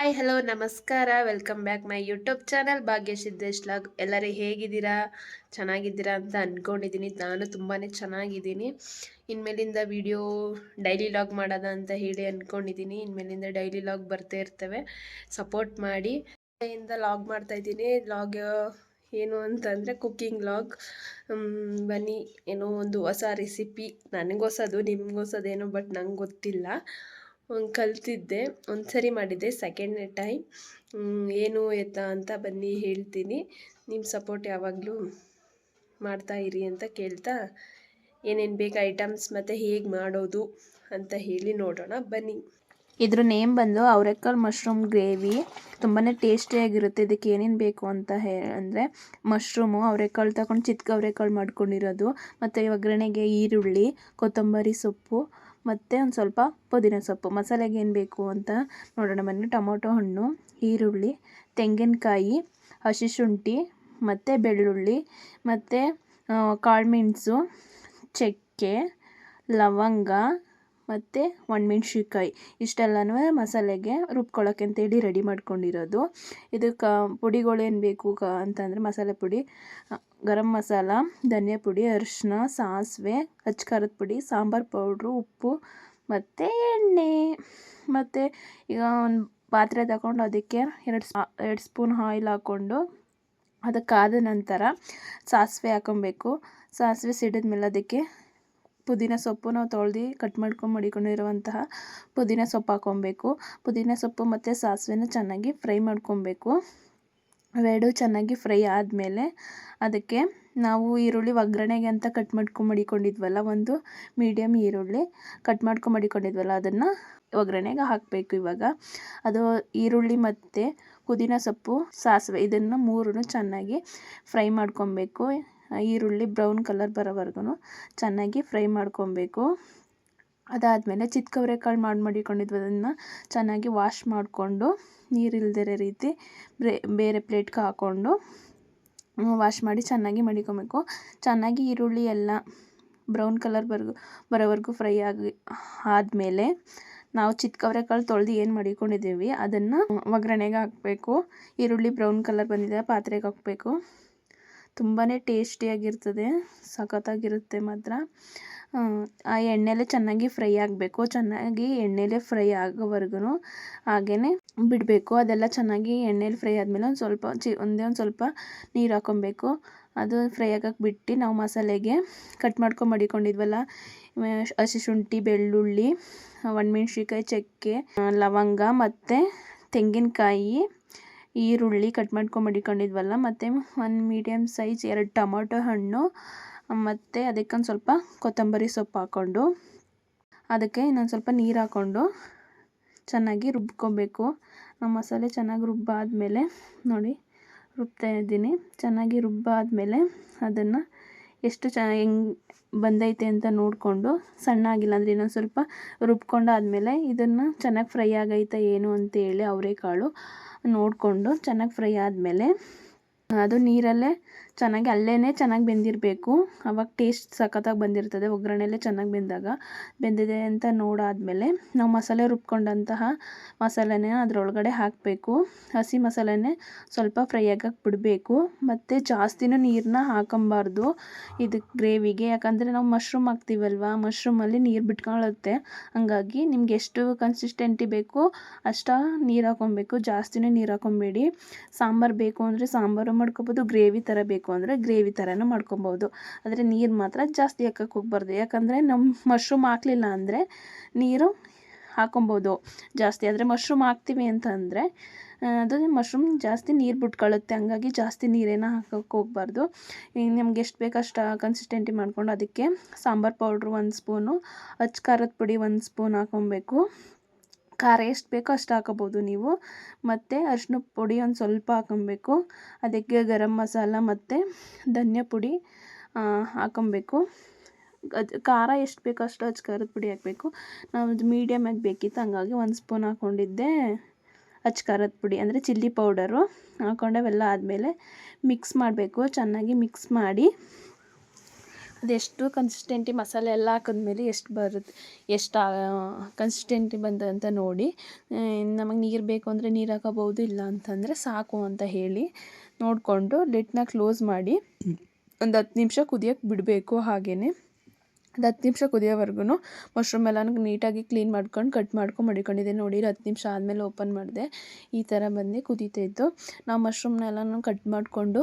Hi hello ನಮಸ್ಕಾರ. Welcome back my YouTube channel Bhagya Siddesh log. ಎಲ್ಲರೂ ಹೇಗಿದ್ದೀರಾ? ಚೆನ್ನಾಗಿದ್ದೀರಾ ಅಂತ ಅಂದ್ಕೊಂಡಿದ್ದೀನಿ ನಾನು ತುಂಬಾ ಚೆನ್ನಾಗಿದ್ದೀನಿ. ಇನ್ಮೇಲಿಂದ ವಿಡಿಯೋ ಡೈಲಿ ಲಾಗ್ ಮಾಡೋದ ಅಂತ ಹೇಳಿ ಅಂದ್ಕೊಂಡಿದ್ದೀನಿ ಇನ್ಮೇಲಿಂದ ಡೈಲಿ ಲಾಗ್ ಬರ್ತಾ ಇರ್ತವೆ. ಸಪೋರ್ಟ್ ಮಾಡಿ. ಇಂದ ಲಾಗ್ ಮಾಡ್ತಾ ಇದ್ದೀನಿ. ಲಾಗ್ ಏನು ಅಂತಂದರೆ ಕುಕ್ಕಿಂಗ್ ಲಾಗ್ ಬನ್ನಿ. ಏನೋ ಒಂದು ಹೊಸ ರೆಸಿಪಿ ನನಗೊಸದು, ನಿಮ್ಗೊಸದೇನೋ ಬಟ್ ನಂಗೆ ಗೊತ್ತಿಲ್ಲ. ಕಲ್ತಿದ್ದೆ ಒಂದು ಸರಿ ಮಾಡಿದ್ದೆ ಸೆಕೆಂಡ್ ಟೈಮ್ ಏನು ಎತ್ತ ಅಂತ ಬನ್ನಿ ಹೇಳ್ತೀನಿ. ನಿಮ್ಮ ಸಪೋರ್ಟ್ ಯಾವಾಗಲೂ ಮಾಡ್ತಾ ಇರಿ ಅಂತ ಕೇಳ್ತಾ, ಏನೇನು ಬೇಕು ಐಟಮ್ಸ್ ಮತ್ತು ಹೇಗೆ ಮಾಡೋದು ಅಂತ ಹೇಳಿ ನೋಡೋಣ, ಬನ್ನಿ. ಇದ್ರ ನೇಮ್ ಬಂದು ಅವರೆಕಾಳು ಮಶ್ರೂಮ್ ಗ್ರೇವಿ ತುಂಬಾ ಟೇಸ್ಟಿಯಾಗಿರುತ್ತೆ ಇದಕ್ಕೆ ಏನೇನು ಬೇಕು ಅಂತ ಹೇ, ಅಂದರೆ ಮಶ್ರೂಮು ಅವರೆಕಾಳು ತಗೊಂಡು ಚಿಕ್ಕ ಅವರೆಕಾಳು ಮಾಡ್ಕೊಂಡಿರೋದು. ಮತ್ತು ಒಗ್ಗರಣೆಗೆ ಈರುಳ್ಳಿ, ಕೊತ್ತಂಬರಿ ಸೊಪ್ಪು ಮತ್ತು ಒಂದು ಸ್ವಲ್ಪ ಪುದೀನ ಸೊಪ್ಪು. ಮಸಾಲೆಗೆ ಏನು ಬೇಕು ಅಂತ ನೋಡೋಣ. ಬನ್ನಿ, ಟೊಮೊಟೊ ಹಣ್ಣು, ಈರುಳ್ಳಿ, ತೆಂಗಿನಕಾಯಿ, ಹಸಿ ಶುಂಠಿ, ಮತ್ತು ಬೆಳ್ಳುಳ್ಳಿ, ಮತ್ತು ಕಾಳುಮೆಣಸು ಚಕ್ಕೆ, ಲವಂಗ, ಮತ್ತು ಒಣಮೆಣ್ಸಿನ್ಕಾಯಿ. ಇಷ್ಟೆಲ್ಲನೂ ಮಸಾಲೆಗೆ ರುಬ್ಕೊಳ್ಳೋಕೆ ಅಂತೇಳಿ ರೆಡಿ ಮಾಡ್ಕೊಂಡಿರೋದು. ಇದಕ್ಕೆ ಪುಡಿಗಳೇನು ಬೇಕು ಕ, ಅಂತಂದರೆ ಮಸಾಲೆ ಪುಡಿ ಗರಂ ಮಸಾಲ, ಧನಿಯಾ ಪುಡಿ ಅರಿಶಿನ ಸಾಸಿವೆ ಖಾರದ ಪುಡಿ, ಸಾಂಬಾರು ಪೌಡ್ರು, ಉಪ್ಪು ಮತ್ತು ಎಣ್ಣೆ. ಮತ್ತು ಈಗ ಒಂದು ಪಾತ್ರೆ ತಗೊಂಡು ಅದಕ್ಕೆ ಎರಡು ಸ್ಪಾ, ಎರಡು ಸ್ಪೂನ್ ಆಯಿಲ್ ಹಾಕ್ಕೊಂಡು ಅದಕ್ಕಾದ ಕಾದ ನಂತರ ಸಾಸಿವೆ ಹಾಕೊಬೇಕು ಸಾಸಿವೆ ಸಿಡಿದ ಮೇಲೆ ಅದಕ್ಕೆ ಪುದೀನ ಸೊಪ್ಪು ನಾವು ತೊಳ್ದು ಕಟ್ ಮಾಡ್ಕೊಂಡು ಮಡಿಕೊಂಡಿರುವಂತಹ ಪುದೀನ ಸೊಪ್ಪು ಹಾಕ್ಕೊಬೇಕು. ಪುದೀನ ಸೊಪ್ಪು ಮತ್ತು ಸಾಸಿವೆನ ಚೆನ್ನಾಗಿ ಫ್ರೈ ಮಾಡ್ಕೊಬೇಕು. ಅವೆರಡು ಚೆನ್ನಾಗಿ ಫ್ರೈ ಆದಮೇಲೆ ಅದಕ್ಕೆ ನಾವು ಈರುಳ್ಳಿ ಒಗ್ಗರಣೆಗೆ ಅಂತ ಕಟ್ ಮಾಡ್ಕೊಂಡು ಮಡಿಕೊಂಡಿದ್ವಲ್ಲ, ಒಂದು ಮೀಡಿಯಮ್ ಈರುಳ್ಳಿ ಕಟ್ ಮಾಡ್ಕೊಂಡು ಮಡಿಕೊಂಡಿದ್ವಲ್ಲ, ಅದನ್ನು ಒಗ್ಗರಣೆಗೆ ಹಾಕಬೇಕು ಇವಾಗ. ಅದು ಈರುಳ್ಳಿ ಮತ್ತು ಪುದೀನ ಸೊಪ್ಪು, ಸಾಸಿವೆ ಇದನ್ನು ಮೂರನ್ನು ಚೆನ್ನಾಗಿ ಫ್ರೈ ಮಾಡ್ಕೊಬೇಕು. ಈರುಳ್ಳಿ ಬ್ರೌನ್ ಕಲರ್ ಬರೋವರೆಗೂ ಚೆನ್ನಾಗಿ ಫ್ರೈ ಮಾಡ್ಕೊಬೇಕು. ಅದಾದಮೇಲೆ ಚಿತ್ಕವರೆಕಾಳು ಮಾಡಿ ಮಡಿಕೊಂಡಿದ್ವಿ ಅದನ್ನು ಚೆನ್ನಾಗಿ ವಾಶ್ ಮಾಡಿಕೊಂಡು ನೀರಿಲ್ದಿರೋ ರೀತಿ ಬೇರೆ ಪ್ಲೇಟ್ಗೆ ಹಾಕ್ಕೊಂಡು ವಾಶ್ ಮಾಡಿ ಚೆನ್ನಾಗಿ ಮಡಿಕೊಬೇಕು. ಚೆನ್ನಾಗಿ ಈರುಳ್ಳಿ ಎಲ್ಲ ಬ್ರೌನ್ ಕಲರ್ ಬರ್ಗು ಬರೋವರೆಗೂ ಫ್ರೈ ಆಗಿ, ಆದಮೇಲೆ ನಾವು ಚಿತ್ಕವರೆಕಾಳು ತೊಳೆದು ಏನು ಮಡಿಕೊಂಡಿದ್ದೀವಿ, ಅದನ್ನು ಒಗ್ಗರಣೆಗೆ ಹಾಕಬೇಕು. ಈರುಳ್ಳಿ ಬ್ರೌನ್ ಕಲರ್ ಬಂದಿದೆ, ಪಾತ್ರೆಗೆ ಹಾಕಬೇಕು. ತುಂಬಾ ಟೇಸ್ಟಿಯಾಗಿರ್ತದೆ ಸಖತ್ತಾಗಿರುತ್ತೆ ಮಾತ್ರ. ಆ ಎಣ್ಣೆಲೆ ಚೆನ್ನಾಗಿ ಫ್ರೈ ಆಗಬೇಕು. ಚೆನ್ನಾಗಿ ಎಣ್ಣೆಲೆ ಫ್ರೈ ಆಗೋವರೆಗೂ ಹಾಗೇ ಬಿಡಬೇಕು. ಅದೆಲ್ಲ ಚೆನ್ನಾಗಿ ಎಣ್ಣೆಲಿ ಫ್ರೈ ಆದಮೇಲೆ ಒಂದು ಸ್ವಲ್ಪ ಚಿ, ಒಂದೇ ಒಂದು ಸ್ವಲ್ಪ ನೀರು ಹಾಕ್ಕೊಬೇಕು ಅದು ಫ್ರೈ ಆಗಕ್ಕೆ ಬಿಟ್ಟು ನಾವು ಮಸಾಲೆಗೆ ಕಟ್ ಮಾಡ್ಕೊಂಡು ಮಡಿಕೊಂಡಿದ್ವಲ್ಲ ಹಸಿ ಶುಂಠಿ, ಬೆಳ್ಳುಳ್ಳಿ, ಒಣಮೆಣ್ಸಿನ್ಕಾಯಿ, ಚಕ್ಕೆ ಲವಂಗ ಮತ್ತು ತೆಂಗಿನಕಾಯಿ, ಈರುಳ್ಳಿ ಕಟ್ ಮಾಡ್ಕೊಂಡು ಮಡಿಕೊಂಡಿದ್ವಲ್ಲ, ಮತ್ತು ಒಂದು ಮೀಡಿಯಮ್ ಸೈಜ್ ಎರಡು ಟೊಮೊಟೊ ಹಣ್ಣು, ಮತ್ತು ಅದಕ್ಕೊಂದು ಸ್ವಲ್ಪ ಕೊತ್ತಂಬರಿ ಸೊಪ್ಪು ಹಾಕ್ಕೊಂಡು ಅದಕ್ಕೆ ಇನ್ನೊಂದು ಸ್ವಲ್ಪ ನೀರು ಹಾಕ್ಕೊಂಡು ಚೆನ್ನಾಗಿ ರುಬ್ಕೊಬೇಕು. ಮಸಾಲೆ ಚೆನ್ನಾಗಿ ರುಬ್ಬಾದಮೇಲೆ ನೋಡಿ, ರುಬ್ತಾ ಇದ್ದೀನಿ. ಚೆನ್ನಾಗಿ ರುಬ್ಬಾದಮೇಲೆ ಅದನ್ನು ಎಷ್ಟು ಚ, ಹೆಂಗೆ ಬಂದೈತೆ ಅಂತ ನೋಡಿಕೊಂಡು ಸಣ್ಣ ಆಗಿಲ್ಲ ಅಂದರೆ ಇನ್ನೊಂದು ಸ್ವಲ್ಪ ರುಬ್ಕೊಂಡಾದಮೇಲೆ ಇದನ್ನು ಚೆನ್ನಾಗಿ ಫ್ರೈ ಆಗೈತಾ ಏನು ಅಂತೇಳಿ ಅವರೆಕಾಳು ನೋಡಿಕೊಂಡು ಚೆನ್ನಾಗಿ ಫ್ರೈ ಆದಮೇಲೆ ಅದು ನೀರಲ್ಲೇ ಚೆನ್ನಾಗಿ ಅಲ್ಲೇ ಚೆನ್ನಾಗಿ ಬೆಂದಿರಬೇಕು. ಆವಾಗ ಟೇಸ್ಟ್ ಸಖತ್ತಾಗಿ ಬಂದಿರ್ತದೆ, ಒಗ್ಗರಣೆಯಲ್ಲೇ ಚೆನ್ನಾಗಿ ಬೆಂದಾಗ. ಬೆಂದಿದೆ ಅಂತ ನೋಡಾದಮೇಲೆ ನಾವು ಮಸಾಲೆ ರುಬ್ಕೊಂಡಂತಹ ಮಸಾಲೆನೇ ಅದರೊಳಗಡೆ ಹಾಕಬೇಕು. ಹಸಿ ಮಸಾಲೆನೇ ಸ್ವಲ್ಪ ಫ್ರೈ ಆಗಕ್ಕೆ ಬಿಡಬೇಕು. ಮತ್ತು ಜಾಸ್ತಿನೂ ನೀರನ್ನ ಹಾಕೊಂಬಾರ್ದು ಇದಕ್ಕೆ ಗ್ರೇವಿಗೆ. ಯಾಕಂದರೆ ನಾವು ಮಶ್ರೂಮ್ ಹಾಕ್ತೀವಲ್ವ ಮಶ್ರೂಮಲ್ಲಿ ನೀರು ಬಿಟ್ಕೊಳ್ಳುತ್ತೆ ಹಾಗಾಗಿ ನಿಮ್ಗೆ ಎಷ್ಟು ಕನ್ಸಿಸ್ಟೆಂಟಿ ಬೇಕು ಅಷ್ಟು ನೀರು ಹಾಕ್ಕೊಬೇಕು. ಜಾಸ್ತಿನೂ ನೀರು ಹಾಕ್ಕೊಬೇಡಿ. ಸಾಂಬಾರು ಬೇಕು ಅಂದರೆ ಸಾಂಬಾರು ಮಾಡ್ಕೊಬೋದು, ಗ್ರೇವಿ ಥರ ಬೇಕು ಅಂದರೆ ಗ್ರೇವಿ ಥರನೂ ಮಾಡ್ಕೊಬೋದು. ಆದರೆ ನೀರು ಮಾತ್ರ ಜಾಸ್ತಿ ಹಾಕಕ್ಕೆ ಹೋಗ್ಬಾರ್ದು. ಯಾಕಂದರೆ ನಮ್ಮ ಮಶ್ರೂಮ್ ಹಾಕಲಿಲ್ಲ ಅಂದರೆ ನೀರು ಹಾಕೊಬೋದು. ಜಾಸ್ತಿ ಆದರೆ ಮಶ್ರೂಮ್ ಹಾಕ್ತೀವಿ ಅಂತಂದರೆ ಅದು ಮಶ್ರೂಮ್ ಜಾಸ್ತಿ ನೀರು ಬಿಟ್ಕೊಳ್ಳುತ್ತೆ ಹಂಗಾಗಿ ಜಾಸ್ತಿ ನೀರೇನೋ ಹಾಕೋಕ್ಕೆ ಹೋಗ್ಬಾರ್ದು. ಈಗ ನಿಮ್ಗೆ ಎಷ್ಟು ಬೇಕು ಅಷ್ಟು ಕನ್ಸಿಸ್ಟೆಂಟಿ ಮಾಡ್ಕೊಂಡು ಅದಕ್ಕೆ ಸಾಂಬಾರು ಪೌಡ್ರು ಒಂದು ಸ್ಪೂನು ಅಚ್ಚ ಖಾರದ ಪುಡಿ ಒಂದು ಸ್ಪೂನ್ ಹಾಕೊಬೇಕು. ಖಾರ ಎಷ್ಟು ಬೇಕೋ ಅಷ್ಟು ಹಾಕೋಬೋದು ನೀವು. ಮತ್ತು ಅರಿಶಿನ ಪುಡಿ ಒಂದು ಸ್ವಲ್ಪ ಹಾಕೊಬೇಕು. ಅದಕ್ಕೆ ಗರಂ ಮಸಾಲ ಮತ್ತು ಧನ್ಯ ಪುಡಿ ಹಾಕೊಬೇಕು. ಅದು ಖಾರ ಎಷ್ಟು ಬೇಕೋ ಅಷ್ಟು ಅಚ್ಚ ಖಾರದ ಪುಡಿ ಹಾಕಬೇಕು. ನಾವು ಅದು ಮೀಡಿಯಮಾಗಿ ಬೇಕಿತ್ತು ಹಂಗಾಗಿ ಒಂದು ಸ್ಪೂನ್ ಹಾಕ್ಕೊಂಡಿದ್ದೆ ಅಚ್ಚ ಖಾರದ ಪುಡಿ. ಅಂದರೆ ಚಿಲ್ಲಿ ಪೌಡರು ಹಾಕೊಂಡೆ ಅವೆಲ್ಲ ಆದಮೇಲೆ ಮಿಕ್ಸ್ ಮಾಡಬೇಕು. ಚೆನ್ನಾಗಿ ಮಿಕ್ಸ್ ಮಾಡಿ ಅದೆಷ್ಟು ಕನ್ಸಿಸ್ಟೆಂಟಿ ಮಸಾಲೆ ಎಲ್ಲ ಹಾಕಿದ್ಮೇಲೆ ಎಷ್ಟು ಬರುತ್ತೆ ಎಷ್ಟು ಕನ್ಸಿಸ್ಟೆಂಟಿ ಬಂತು ಅಂತ ನೋಡಿ ನಮಗೆ ನೀರು ಬೇಕು ಅಂದರೆ ನೀರು ಹಾಕೋಬೋದು ಇಲ್ಲ ಅಂತಂದರೆ ಸಾಕು ಅಂತ ಹೇಳಿ ನೋಡಿಕೊಂಡು ಲಿಡ್ನ ಕ್ಲೋಸ್ ಮಾಡಿ ಒಂದು ಹತ್ತು ನಿಮಿಷ ಕುದಿಯೋಕ್ಕೆ ಬಿಡಬೇಕು ಹಾಗೆಯೇ ಒಂದು ಹತ್ತು ನಿಮಿಷ ಕುದಿಯೋವರೆಗೂ ಮಶ್ರೂಮ್ ಎಲ್ಲನೂ ನೀಟಾಗಿ ಕ್ಲೀನ್ ಮಾಡ್ಕೊಂಡು ಕಟ್ ಮಾಡ್ಕೊಂಡು ಮಡಿಕೊಂಡಿದ್ದೆ. ನೋಡಿ ಹತ್ತು ನಿಮಿಷ ಆದಮೇಲೆ ಓಪನ್ ಮಾಡಿದೆ. ಈ ಥರ ಬಂದು ಕುದೀತಾ ಇತ್ತು ನಾವು ಮಶ್ರೂಮ್ನೆಲ್ಲನೂ ಕಟ್ ಮಾಡಿಕೊಂಡು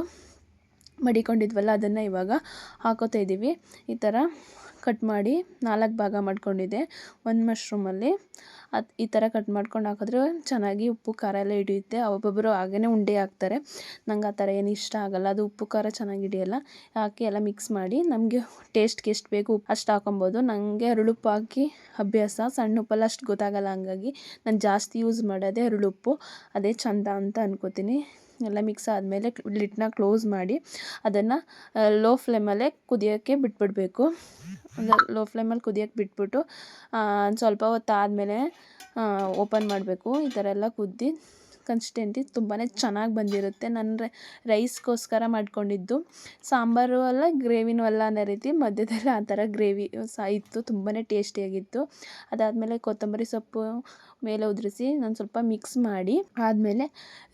ಮಡಿಕೊಂಡಿದ್ವಲ್ಲ, ಅದನ್ನು ಇವಾಗ ಹಾಕೋತಾ ಇದ್ದೀವಿ ಈ ಥರ ಕಟ್ ಮಾಡಿ ನಾಲ್ಕು ಭಾಗ ಮಾಡ್ಕೊಂಡಿದ್ದೆ ಒಂದು ಮಶ್ರೂಮಲ್ಲಿ ಅದು ಈ ಥರ ಕಟ್ ಮಾಡ್ಕೊಂಡು ಹಾಕಿದ್ರೆ ಚೆನ್ನಾಗಿ ಉಪ್ಪು, ಖಾರ ಎಲ್ಲ ಹಿಡಿಯುತ್ತೆ. ಒಬ್ಬೊಬ್ಬರು ಹಾಗೇ ಉಂಡೆ ಹಾಕ್ತಾರೆ. ನಂಗೆ ಆ ಥರ ಏನು ಇಷ್ಟ ಆಗಲ್ಲ. ಅದು ಉಪ್ಪು, ಖಾರ ಚೆನ್ನಾಗಿ ಹಿಡಿಯಲ್ಲ. ಹಾಕಿ ಎಲ್ಲ ಮಿಕ್ಸ್ ಮಾಡಿ ನಮಗೆ ಟೇಸ್ಟ್ಗೆ ಎಷ್ಟು ಬೇಕು ಅಷ್ಟು ಹಾಕೊಬೋದು. ನನಗೆ ಅರಳುಪ್ಪು ಹಾಕಿ ಅಭ್ಯಾಸ. ಸಣ್ಣ ಉಪ್ಪಲ್ಲ ಅಷ್ಟು ಗೊತ್ತಾಗಲ್ಲ ಹಂಗಾಗಿ ನಾನು ಜಾಸ್ತಿ ಯೂಸ್ ಮಾಡೋದೇ ಅರಳುಪ್ಪು. ಅದೇ ಚಂದ ಅಂತ ಅನ್ಕೋತೀನಿ. ಎಲ್ಲ ಮಿಕ್ಸ್ ಆದಮೇಲೆ ಲಿಡ್ನ ಕ್ಲೋಸ್ ಮಾಡಿ ಅದನ್ನು ಲೋ ಫ್ಲೇಮಲ್ಲೇ ಕುದಿಯೋಕ್ಕೆ ಬಿಟ್ಬಿಡಬೇಕು. ಲೋ ಫ್ಲೇಮಲ್ಲಿ ಕುದಿಯೋಕ್ಕೆ ಬಿಟ್ಬಿಟ್ಟು ಸ್ವಲ್ಪ ಹೊತ್ತು ಆದಮೇಲೆ ಓಪನ್ ಮಾಡಬೇಕು. ಈ ಥರ ಎಲ್ಲ ಕುದ್ದಿ ಕನ್ಸಿಸ್ಟೆಂಟಿ ತುಂಬಾ ಚೆನ್ನಾಗಿ ಬಂದಿರುತ್ತೆ. ನಾನು ರೈಸ್ಗೋಸ್ಕರ ಮಾಡ್ಕೊಂಡಿದ್ದು. ಸಾಂಬಾರು ಅಲ್ಲ ಗ್ರೇವಿನೂ ಅಲ್ಲ ಅನ್ನೋ ರೀತಿ ಮಧ್ಯದಲ್ಲಿ ಆ ಥರ ಗ್ರೇವಿ ಸಹ ಇತ್ತು. ತುಂಬಾ ಟೇಸ್ಟಿಯಾಗಿತ್ತು ಅದಾದಮೇಲೆ ಕೊತ್ತಂಬರಿ ಸೊಪ್ಪು ಮೇಲೆ ಉದುರಿಸಿ ನಾನು ಸ್ವಲ್ಪ ಮಿಕ್ಸ್ ಮಾಡಿ, ಆದಮೇಲೆ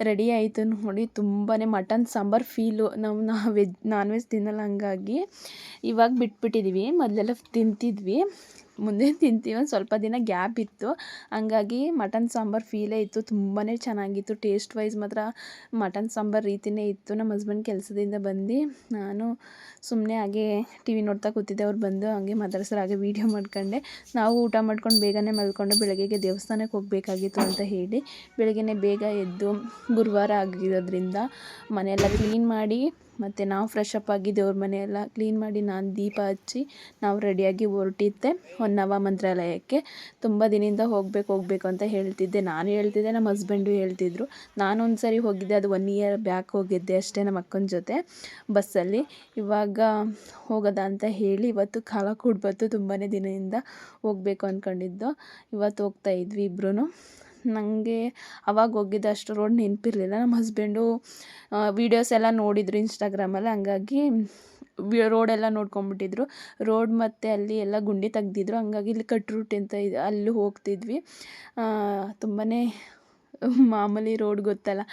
ರೆಡಿ ಆಯಿತು ನೋಡಿ. ತುಂಬಾ ಮಟನ್ ಸಾಂಬಾರು ಫೀಲು ನಾವು ನಾ ವೆಜ್ ನಾನ್ ವೆಜ್ ತಿನ್ನಲ್ಲ ಹಂಗಾಗಿ. ಇವಾಗ ಬಿಟ್ಬಿಟ್ಟಿದ್ವಿ. ಮೊದಲೆಲ್ಲ ತಿಂತಿದ್ವಿ. ಮುಂದೆ ತಿಂತೀವಿ. ಒಂದು ಸ್ವಲ್ಪ ದಿನ ಗ್ಯಾಪ್ ಇತ್ತು. ಹಂಗಾಗಿ ಮಟನ್ ಸಾಂಬಾರು ಫೀಲೇ ಇತ್ತು. ತುಂಬಾ ಚೆನ್ನಾಗಿತ್ತು. ಟೇಸ್ಟ್ ವೈಸ್ ಮಾತ್ರ ಮಟನ್ ಸಾಂಬಾರು ರೀತಿಯೇ ಇತ್ತು. ನಮ್ಮ ಹಸ್ಬೆಂಡ್ ಕೆಲಸದಿಂದ ಬಂದು ನಾನು ಸುಮ್ಮನೆ ಹಾಗೆ ಟಿ ವಿ ನೋಡ್ತಾ ಕೂತಿದ್ದೆ. ಅವ್ರು ಬಂದು ಹಾಗೆ ಮಾತಾಡ್ಸಿದ್ರು. ಹಾಗೆ ವೀಡಿಯೋ ಮಾಡ್ಕೊಂಡೆ. ನಾವು ಊಟ ಮಾಡ್ಕೊಂಡು ಬೇಗನೆ ಮಲ್ಕೊಂಡು ಬೆಳಗ್ಗೆಗೆ ದೇವಸ್ಥಾನಕ್ಕೆ ಹೋಗಬೇಕಾಗಿತ್ತು ಅಂತ ಹೇಳಿ ಬೆಳಗ್ಗೆನೇ ಬೇಗ ಎದ್ದು ಗುರುವಾರ ಆಗಿರೋದ್ರಿಂದ ಮನೆಯೆಲ್ಲ ಕ್ಲೀನ್ ಮಾಡಿ ಮತ್ತು ನಾವು ಫ್ರೆಶ್ ಅಪ್ ಆಗಿ ದೇವ್ರ ಮನೆಯೆಲ್ಲ ಕ್ಲೀನ್ ಮಾಡಿ ನಾನು ದೀಪ ಹಚ್ಚಿ ನಾವು ರೆಡಿಯಾಗಿ ಹೊರಟಿದ್ದೆ ಹೊನ್ನವ ಮಂತ್ರಾಲಯಕ್ಕೆ. ತುಂಬ ದಿನದಿಂದ ಹೋಗಬೇಕು ಹೋಗಬೇಕು ಅಂತ ಹೇಳ್ತಿದ್ದೆ. ನಾನು ಹೇಳ್ತಿದ್ದೆ, ನಮ್ಮ ಹಸ್ಬೆಂಡು ಹೇಳ್ತಿದ್ರು. ನಾನು ಒಂದು ಸರಿ ಹೋಗಿದ್ದೆ, ಅದು ಒನ್ ಇಯರ್ ಬ್ಯಾಕ್ ಹೋಗಿದ್ದೆ ಅಷ್ಟೇ ನಮ್ಮ ಅಕ್ಕನ ಜೊತೆ ಬಸ್ಸಲ್ಲಿ ಇವಾಗ ಹೋಗೋದ ಅಂತ ಹೇಳಿ ಇವತ್ತು ಕಾಲ ಕೂಡ್ಬತ್ತು ತುಂಬಾ ದಿನದಿಂದ ಹೋಗಬೇಕು ಅಂದ್ಕೊಂಡಿದ್ದು ಇವತ್ತು ಹೋಗ್ತಾ ಇದ್ವಿ ಇಬ್ಬರೂ ನನಗೆ ಅವಾಗ ಹೋಗಿದ್ದಷ್ಟು ರೋಡ್ ನೆನಪಿರ್ಲಿಲ್ಲ. ನಮ್ಮ ಹಸ್ಬೆಂಡು ವೀಡಿಯೋಸ್ ಎಲ್ಲ ನೋಡಿದ್ರು ಇನ್ಸ್ಟಾಗ್ರಾಮಲ್ಲಿ ಹಂಗಾಗಿ ರೋಡೆಲ್ಲ ನೋಡ್ಕೊಂಬಿಟ್ಟಿದ್ರು ರೋಡ್ ಮತ್ತು ಅಲ್ಲಿ ಎಲ್ಲ ಗುಂಡಿ ತೆಗ್ದಿದ್ರು. ಹಂಗಾಗಿ ಇಲ್ಲಿ ಕಟ್ ರೂಟ್ ಅಂತ ಇದೆ. ಅಲ್ಲಿ ಹೋಗ್ತಿದ್ವಿ. ತುಂಬಾ ಮಾಮೂಲಿ ರೋಡ್ ಗೊತ್ತಲ್ಲ.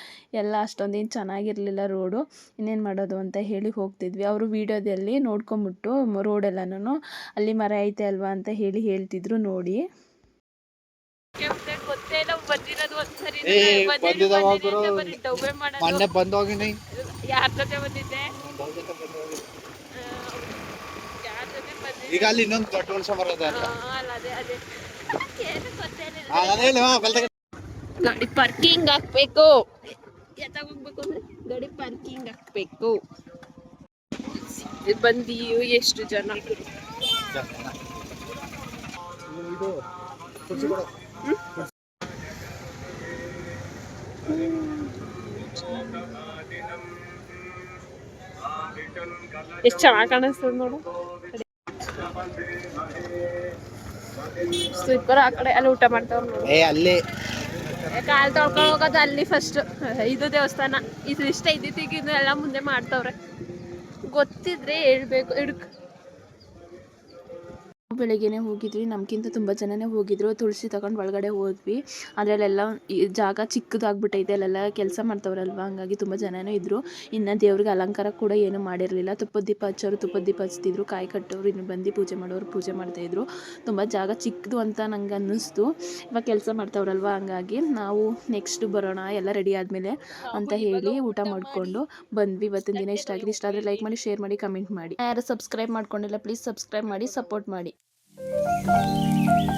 ಎಲ್ಲ ಅಷ್ಟೊಂದೇನು ಚೆನ್ನಾಗಿರಲಿಲ್ಲ ರೋಡು ಇನ್ನೇನು ಮಾಡೋದು ಅಂತ ಹೇಳಿ ಹೋಗ್ತಿದ್ವಿ. ಅವರು ವೀಡಿಯೋದಲ್ಲಿ ನೋಡ್ಕೊಂಬಿಟ್ಟು ರೋಡೆಲ್ಲನೂ ಅಲ್ಲಿ ಮರ ಐತೆ ಅಲ್ವಾ ಅಂತ ಹೇಳಿ ಹೇಳ್ತಿದ್ರು ನೋಡಿ. ಏ, ಬಂದಿದ್ದಾವ ಗುರು. ಡಬ್ಬೆ ಮಾಡೋದು. ಮೊನ್ನೆ ಯಾರ ಜೊತೆ ಬಂದಿದ್ದೆ? ಈಗ ಅಲ್ಲಿ ಇನ್ನೊಂದು ದೊಡ್ಡ ವರ್ಷ ಬರೋದೆ ಗಾಡಿ ಪಾರ್ಕಿಂಗ್ ಹಾಕ್ಬೇಕು. ಎತ್ತಾಗ ಹೋಗ್ಬೇಕು ಅಂದ್ರೆ? ಗಾಡಿ ಪಾರ್ಕಿಂಗ್ ಹಾಕ್ಬೇಕು. ಬಂದಿ ಎಷ್ಟು ಜನ? ಇದು. ಎಷ್ಟು ಚೆನ್ನಾಗಿ ಕಾಣಿಸ್ತದ ನೋಡು ಸ್ಲೀಪರ್ ಆ ಕಡೆ ಅಲ್ಲಿ ಊಟ ಮಾಡ್ತಾವ್ರ ನೋಡು ಏ ಅಲ್ಲಿ ಕಾಲ್ ತೊಳ್ಕೊಂಡು ಹೋಗೋದು ಅಲ್ಲಿ ಫಸ್ಟ್ ಇದು ದೇವಸ್ಥಾನ ಇದು ಇಷ್ಟ ಇದ್ದಿದ್ದೀಗ ಇದನ್ನೆಲ್ಲ ಮುಂದೆ ಮಾಡ್ತವ್ರೆ ಗೊತ್ತಿದ್ರೆ ಹೇಳ್ಬೇಕು ಹಿಡ್ಕ ಬೆಳಗ್ಗೆನೇ ಹೋಗಿದ್ವಿ. ನಮ್ಗಿಂತ ತುಂಬ ಜನನೇ ಹೋಗಿದ್ರು. ತುಳಸಿ ತಗೊಂಡು ಒಳಗಡೆ ಹೋದ್ವಿ. ಅದರಲ್ಲೆಲ್ಲ ಜಾಗ ಚಿಕ್ಕದಾಗ್ಬಿಟ್ಟೈತೆ. ಅಲ್ಲೆಲ್ಲ ಕೆಲಸ ಮಾಡ್ತವ್ರಲ್ವ? ಹಂಗಾಗಿ ತುಂಬ ಜನನೂ ಇದ್ದರು ಇನ್ನು ದೇವ್ರಿಗೆ ಅಲಂಕಾರ ಕೂಡ ಏನೂ ಮಾಡಿರಲಿಲ್ಲ. ತುಪ್ಪದ ದೀಪ ಹಚ್ಚೋರು ತುಪ್ಪದ ದೀಪ ಹಚ್ತಿದ್ರು. ಕಾಯಿ ಕಟ್ಟೋರು ಇನ್ನು ಬಂದು ಪೂಜೆ ಮಾಡೋರು ಪೂಜೆ ಮಾಡ್ತಾಯಿದ್ರು ತುಂಬ ಜಾಗ ಚಿಕ್ಕದು ಅಂತ ನಂಗೆ ಅನ್ನಿಸ್ತು. ಇವಾಗ ಕೆಲಸ ಮಾಡ್ತಾವ್ರಲ್ವ? ಹಂಗಾಗಿ ನಾವು ನೆಕ್ಸ್ಟ್ ಬರೋಣ, ಎಲ್ಲ ರೆಡಿ ಆದಮೇಲೆ ಅಂತ ಹೇಳಿ ಊಟ ಮಾಡಿಕೊಂಡು ಬಂದ್ವಿ. ಇವತ್ತಿನ ದಿನ ಇಷ್ಟ ಆಗಿದೆ. ಇಷ್ಟ ಆದರೆ ಲೈಕ್ ಮಾಡಿ ಶೇರ್ ಮಾಡಿ ಕಮೆಂಟ್ ಮಾಡಿ. ಯಾರು ಸಬ್ಸ್ಕ್ರೈಬ್ ಮಾಡ್ಕೊಂಡಿಲ್ಲ ಪ್ಲೀಸ್ ಸಬ್ಸ್ಕ್ರೈಬ್ ಮಾಡಿ ಸಪೋರ್ಟ್ ಮಾಡಿ. Música